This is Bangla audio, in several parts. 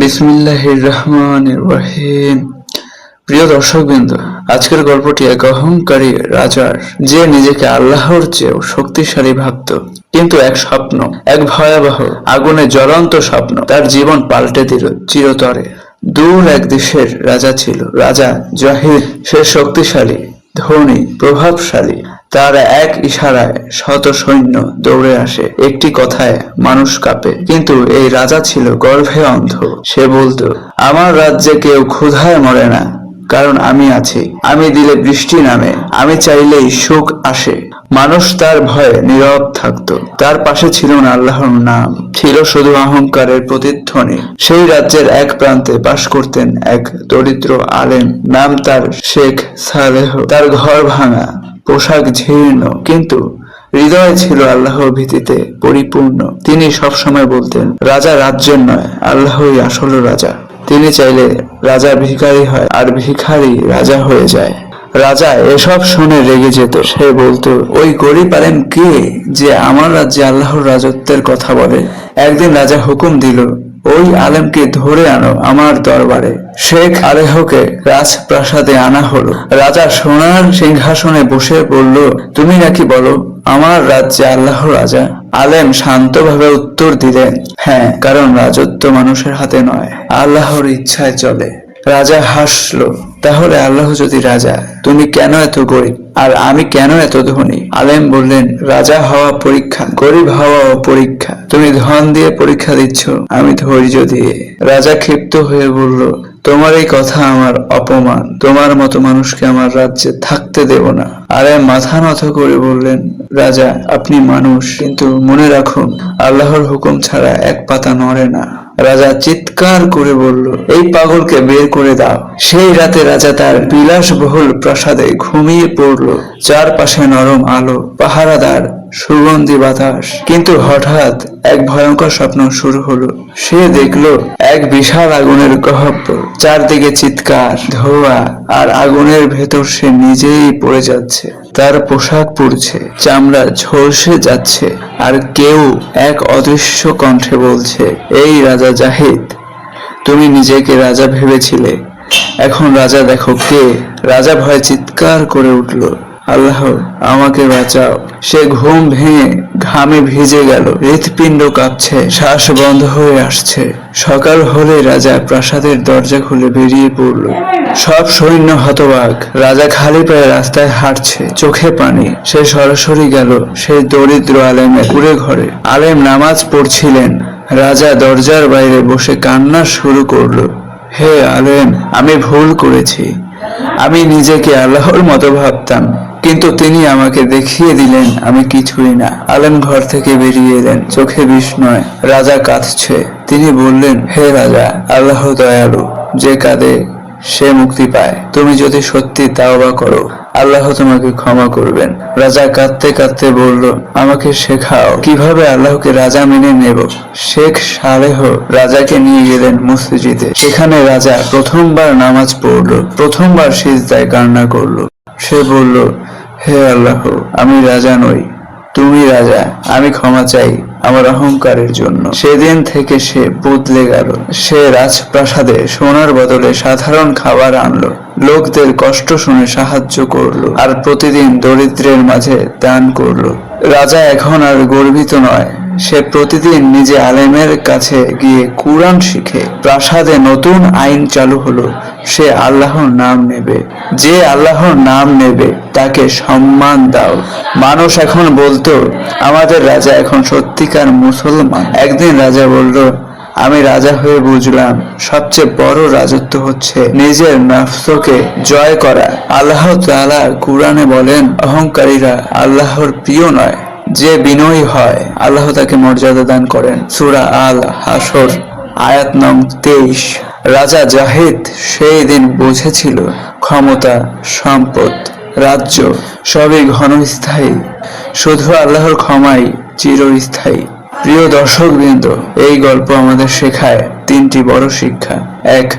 বিসমিল্লাহির রহিম প্রিয় আজকের গল্পটি এক অহংকারী রাজার, যে নিজেকে আল্লাহর চেয়েও শক্তিশালী ভাবত, কিন্তু এক স্বপ্ন, এক ভয়াবহ, আগুনে জ্বলন্ত স্বপ্ন, তার জীবন পাল্টে দিল চিরতরে। দূর এক দেশের রাজা ছিল। রাজা জাহিদ, সে শক্তিশালী, ধনী, প্রভাবশালী তার এক ইশারায় শত সৈন্য দৌড়ে আসে। একটি কথায় মানুষ কাঁপে। কিন্তু এই রাজা ছিল গর্ভে অন্ধ। সে বলতো, আমার রাজ্যে কেউ ক্ষুধায় মরে না, কারণ আমি আছি। আমি দিলে বৃষ্টি নামে, আমি চাইলেই সুখ আসে। মানুষ তার ভয়ে নীরব থাকতো। তার পাশে ছিল না আল্লাহর নাম, ছিল শুধু অহংকারের প্রতিধ্বনি। সেই রাজ্যের এক প্রান্তে বাস করতেন এক দরিদ্র আলেম, নাম তার শেখ সালেহ। তার ঘর ভাঙা পোশাক জীর্ণ, কিন্তু হৃদয় ছিল আল্লাহর ভীতিতে পরিপূর্ণ। তিনি সবসময় বলতেন, রাজা রাজ্যের নয়, আল্লাহই আসল রাজা। তিনি চাইলে রাজা ভিখারি হয় আর ভিখারি রাজা হয়ে যায়। রাজা এসব শুনে রেগে যেত। সে বলতো, ওই গরিব আলেম কে যে আমার রাজ্যে আল্লাহর রাজত্বের কথা বলে? একদিন রাজা হুকুম দিল ওই আলেমকে ধরে আনো আমার দরবারে। শেখ আলেহকে রাজপ্রাসাদে আনা হলো। রাজা সোনার সিংহাসনে বসে বলল, তুমি নাকি বলো, আমার রাজ্যে আল্লাহ রাজা? আলেম শান্তভাবে উত্তর দিলেন হ্যাঁ কারণ রাজত্ব মানুষের হাতে নয়, আল্লাহর ইচ্ছায় চলে। রাজা হাসলো। তাহলে আল্লাহ যদি রাজা, তুমি কেন এত গরিব? আর আমি কেন এত ধনী? আলেম বললেন, রাজা হওয়া পরীক্ষা, গরিব হওয়াও পরীক্ষা তুমি ধন দিয়ে পরীক্ষা দিচ্ছ, আমি ধৈর্য দিয়ে। রাজা ক্ষিপ্ত হয়ে বলল, তোমার এই কথা আমার অপমান। তোমার মতো মানুষকে আমার রাজ্যে থাকতে দেব না। আরে মাথা নত করে বললেন, রাজা, আপনি মানুষ, কিন্তু মনে রাখুন, আল্লাহর হুকুম ছাড়া এক পাতা নড়ে না। রাজা চিৎকার করে বলল, এই পাগলকে বের করে দাও। সেই রাতে রাজা তার বিলাসবহুল প্রাসাদে ঘুমিয়ে পড়ল। চারপাশে নরম আলো, পাহারাদার, সুগন্ধি বাতাস। কিন্তু হঠাৎ এক ভয়ঙ্কর স্বপ্ন শুরু হলো। সে দেখল এক বিশাল আগুনের গহব্বর চারদিকে চিৎকার, ধোয়া আর আগুনের ভেতর সে নিজেই পড়ে যাচ্ছে। তার পোশাক পুড়ছে চামড়া ঝলসে যাচ্ছে আর কেউ এক অদৃশ্য কণ্ঠে বলছে, এই রাজা জাহিদ, তুমি নিজেকে রাজা ভেবেছিলে। এখন রাজা দেখো কে। রাজা ভয়ে চিৎকার করে উঠল, আল্লাহ, আমাকে বাঁচাও। সে ঘুম ভেঙে ঘামে ভিজে গেল, হৃৎপিণ্ড কাঁপছে, শ্বাস বন্ধ হয়ে আসছে। সকাল হলে রাজা প্রাসাদের দরজা খুলে বেরিয়ে পড়ল। সব সৈন্য হতবাক, রাজা খালি পায়ে রাস্তায় হাঁটছে, চোখে পানি। সে সরাসরি গেল সেই দরিদ্র আলেমের কুড়ে ঘরে। আলেম নামাজ পড়ছিলেন রাজা দরজার বাইরে বসে কান্না শুরু করল। হে আলেন, আমি ভুল করেছি। আমি নিজেকে আল্লাহর মতো ভাবতাম, কিন্তু তিনি আমাকে দেখিয়ে দিলেন, আমি কিছুই না। আলেন ঘর থেকে বেরিয়ে এলেন, চোখে বিস্ময় রাজা কাঁদছে। তিনি বললেন, হে রাজা, আল্লাহ দয়ালু, যে কাঁদে সে মুক্তি পায়। তুমি যদি সত্যি তাওবা করো, আল্লাহ তোমাকে ক্ষমা করবেন। রাজা কাঁদতে কাঁদতে বলল, আমাকে শেখাও কীভাবে আল্লাহকে রাজা মেনে নেব? শেখ সালেহ রাজাকে নিয়ে গেলেন মসজিদে। সেখানে রাজা প্রথমবার নামাজ পড়ল, প্রথমবার সিজদায় কান্না করল। সে বলল, হে আল্লাহ, আমি রাজা নই, তুমি রাজা, আমি ক্ষমা চাই। আমার অহংকারের জন্য। সেদিন থেকে সে বদলে গেল। সে রাজপ্রাসাদে সোনার বদলে সাধারণ খাবার আনলো। লোকদের কষ্ট শুনে সাহায্য করল আর প্রতিদিন দরিদ্রের মাঝে দান করল। রাজা এখন আর গর্বিত নয়। সে প্রতিদিন নিজে আলেমের কাছে গিয়ে কুরআন শিখে। প্রাসাদে নতুন আইন চালু হলো। সে আল্লাহর নাম নেবে। যে আল্লাহর নাম নেবে, তাকে সম্মান দাও। মানুষ এখন বলতো, আমাদের রাজা এখন সত্যিকার মুসলমান। একদিন রাজা বলল, আমি রাজা হয়ে বুঝলাম, সবচেয়ে বড় রাজত্ব হচ্ছে নিজের নফসকে জয় করা। আল্লাহ তাআলা কুরআনে বলেন, অহংকারীরা আল্লাহর প্রিয় নয়। যে বিনয়ী হয়, আল্লাহ তাকে মর্যাদা দান করেন। সূরা আল হাসর আয়াত নং তেইশ। রাজা জাহিদ সেই দিন বুঝেছিল ক্ষমতা, সম্পদ, রাজ্য সবই ঘনস্থায়ী। শুধু আল্লাহর ক্ষমাই চিরস্থায়ী। প্রিয় দর্শকবৃন্দ, এই গল্প আমাদের শেখায় তিনটি বড় শিক্ষা। এক,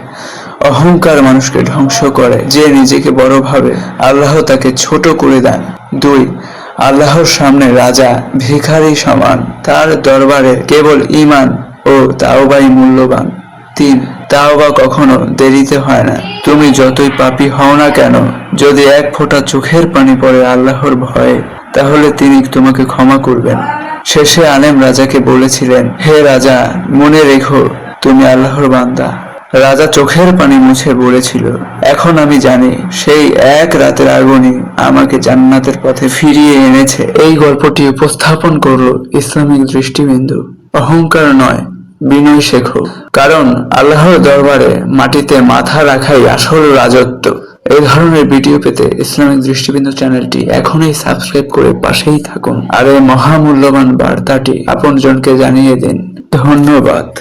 অহংকার মানুষকে ধ্বংস করে, যে নিজেকে বড় ভাবে, আল্লাহ তাকে ছোট করে দেন। দুই আল্লাহর সামনে রাজা, ভিখারি সমান, তার দরবারে কেবল ইমান ও তাওবাই মূল্যবান। তিন, তাওবা কখনো দেরিতে হয় না। তুমি যতই পাপী হও না কেন, যদি এক ফোঁটা চোখের পানি পড়ে আল্লাহর ভয়ে, তাহলে তিনি তোমাকে ক্ষমা করবেন। শেষে আলেম রাজাকে বলেছিলেন, হে রাজা, মনে রেখো, তুমি আল্লাহর বান্দা। রাজা চোখের পানি মুছে বলেছিল, এখন আমি জানি, সেই এক রাতের আগুনই আমাকে জান্নাতের পথে ফিরিয়ে এনেছে। এই গল্পটি উপস্থাপন করল ইসলামিক দৃষ্টিবিন্দু। অহংকার নয়, বিনয় শেখো। কারণ আল্লাহর দরবারে মাটিতে মাথা রাখাই আসল রাজত্ব। এই ধরনের ভিডিও পেতে ইসলামিক দৃষ্টিবিন্দু চ্যানেলটি এখনই সাবস্ক্রাইব করে পাশেই থাকুন। আর এই মহামূল্যবান বার্তাটি আপনজনকে জানিয়ে দিন। ধন্যবাদ।